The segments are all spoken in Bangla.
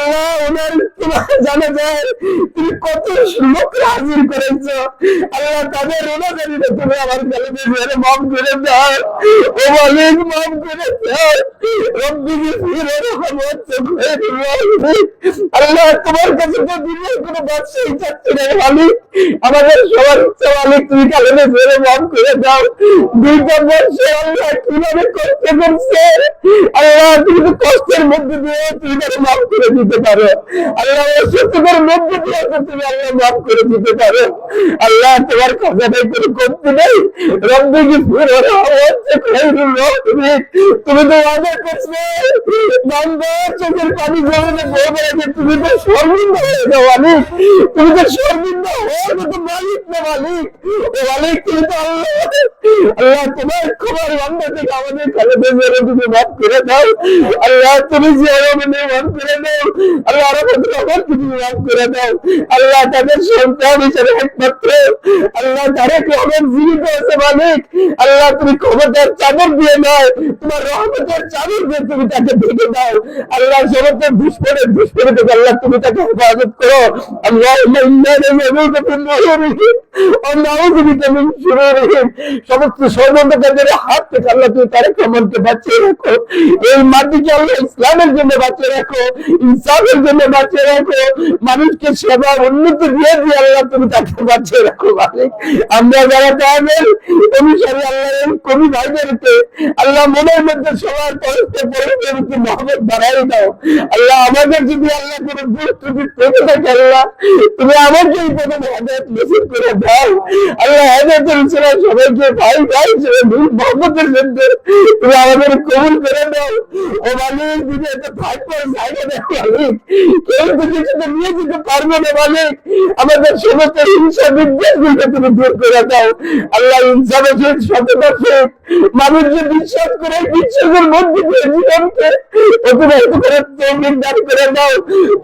আল্লাহ ওনার তোমার তুমি কত লোক হাজির করেছ। আল্লাহ তাদের রোনাজারিটা তুমি আমার মাফ করে দাও। ও মালিক, মাফ করে দাও। রব্বিকে ফিরে আল্লাহ, তোমার কাছে তো কোনো বাদশাহী না মালিক। আমাদের সবার ইচ্ছা মালিক, তুমি কালেমে ফেরে মাফ করে দাও। দুইটা বর্ষে আল্লাহ কীভাবে কষ্ট করছে আল্লাহ, তুমি তো কষ্টের মধ্যে দিয়ে তুমি মাফ করে দিতে পারো। আল্লাহ অসুস্থতার মধ্যে দিয়ে তুমি আল্লাহ মাফ করে দিতে পারো। আল্লাহ, তোমার খাজাটাই কোনো কমতি নেই। রব্বে কি তুমি তো ওয়াদা করছ বান্দা চোখের পানি জমে বয়ে বেড়াচ্ছে তুমি তো সর্বিন্দ হয়ে যাও, মালিক। তুমি তো সর্বিন্দ হওয়ার মতো মালিক না মালিক। মালিক, তুমি তো আল্লাহ। আল্লাহ, তোমার খবর বান্দা থেকে আমাদের খালেদা মেরে তুমি মাফ করে দাও। আল্লাহ, তুমি যে আমাদের মাফ করে দাও আল্লাহ তুমি তাকে হেফাজত করো। আল্লাহ সমস্ত হাত থেকে আল্লাহ তুমি তারেক রহমানকে বাঁচিয়ে রাখো। এই মাটিকে আল্লাহ ইসলামের জন্য বাঁচিয়ে রাখো। ইনসাফের জন্য বাঁচিয়ে রাখো। মানুষকে সেবা উন্নতি দিয়ে দিয়ে আল্লাহ তুমি তাকে বাঁচিয়ে রাখো আমরা যারা তাদের অনুসারী আল্লাহ কবি ভাইদেরকে আল্লাহ মনের মধ্যে সবার পরস্পর পরস্পরকে মহব্বত বাড়াই দাও। আল্লাহ আমাদের যদি আল্লাহ কোনো দোষ ত্রুটি থেকে থাকে, আল্লাহ, তুমি আমাকে এই প্রথম হাজার নসিব করে দাও। আল্লাহ হাজার ছেলে সবাইকে ভাই ভাই ভুল মহব্বতের মধ্যে তুমি আমাদের কবুল করে দাও ও মালিক যদি একটা থাকবার জায়গা দেয় মালিক কেউ তো কিছুতে নিয়ে যেতে পারবে না মালিক আমাদের সমস্ত হিংসা বিদ্বেষ তুমি দূর করে দাও আল্লাহ ইনসাফের সততার সহিত মানুষ যে বিশ্বাস করে, বিশ্বাসের মধ্যে দিয়ে জীবনকে অতিবাহিত করে তৌফিক দান করে দাও।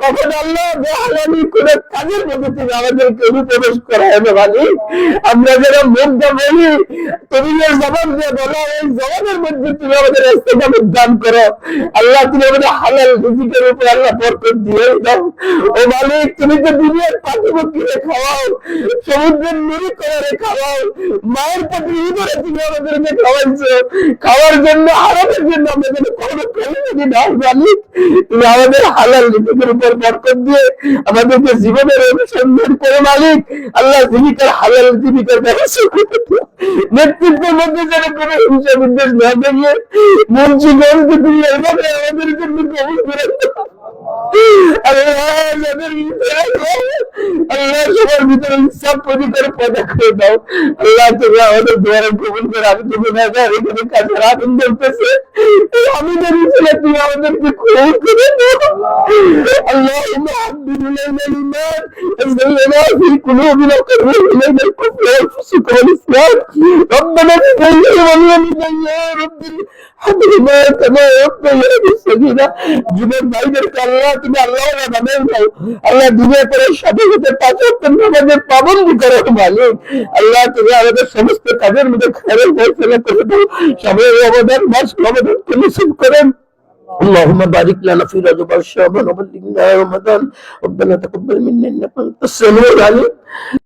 কখন আল্লাহ বেহালানি করে কাজের মধ্যে তুমি আমাদেরকে অনুপ্রবেশ করা হবে মালিক আমরা যারা মুগ্ধ বলি, তুমি যে জবাব দিয়ে বলো, এই জবাবের মধ্যে তুমি আমাদের ইস্তেকামত দান করো। আল্লাহ, তুমি আমাদের হালাল রিজিকের উপর আল্লাহ বরকত দিয়ে দাও। ও মালিক, তুমি তো দুনিয়ার পাখিপক্ষীরে খাওয়াও, সমুদ্রের নুরি করে খাওয়াও, মায়ের প্রতি ইঁদুরে তুমি আমাদেরকে খাওয়াইছো, খাওয়ার জন্য, হারামের জন্য আমাদের কোনো ফেলে যদি দাও তুমি আমাদের হালাল রিজিকের উপর বরকত দিয়ে আমাদেরকে জীবনের অনুসন্ধান করে মালিক আল্লাহ জীবিকার হালাল জীবিকার ব্যবস্থা করে নেতৃত্বের মধ্যে যেন কোনো হিংসা বিদ্বেষ না দেখিয়ে মুন্সিগঞ্জকে তুমি এভাবে আমাদের জন্য কবুল করে। আল্লাহ আল্লাহ সবার ভিতরে ইনসাফ তৈরি করে পয়দা করে দাও আল্লাহ তুমি আমাদের দুয়ারে কবুল করে আমি তুমি না যাই এখানে কাছে আগুন ধরতেছে এই আমিনের ছেলে তুমি আমাদেরকে কবুল করে দাও আল্লাহ حبب إلينا الإيمان وزينا في قلوبنا وكره إلينا الكفر والفسوق والإسلام ربنا تزين ولينا يا رب حبنا كما ربنا الصغيرة জীবন ভাইদেরকে আল্লাহ তুমি আল্লাহ বানাই দাও আল্লাহ দুনিয়া করে সাথে সাথে পাঁচ অক্টর নামাজের পাবন্দি করো মালিক আল্লাহ তুমি আমাদের সমস্ত কাজের মধ্যে খেয়ালের ফয়সলা করে দাও সবাই অবদান মাস অবদান নসিব করেন اللهم بارك لنا في رجب والشعبان وبلغنا رمضان ربنا تقبل منا انك انت السميع العليم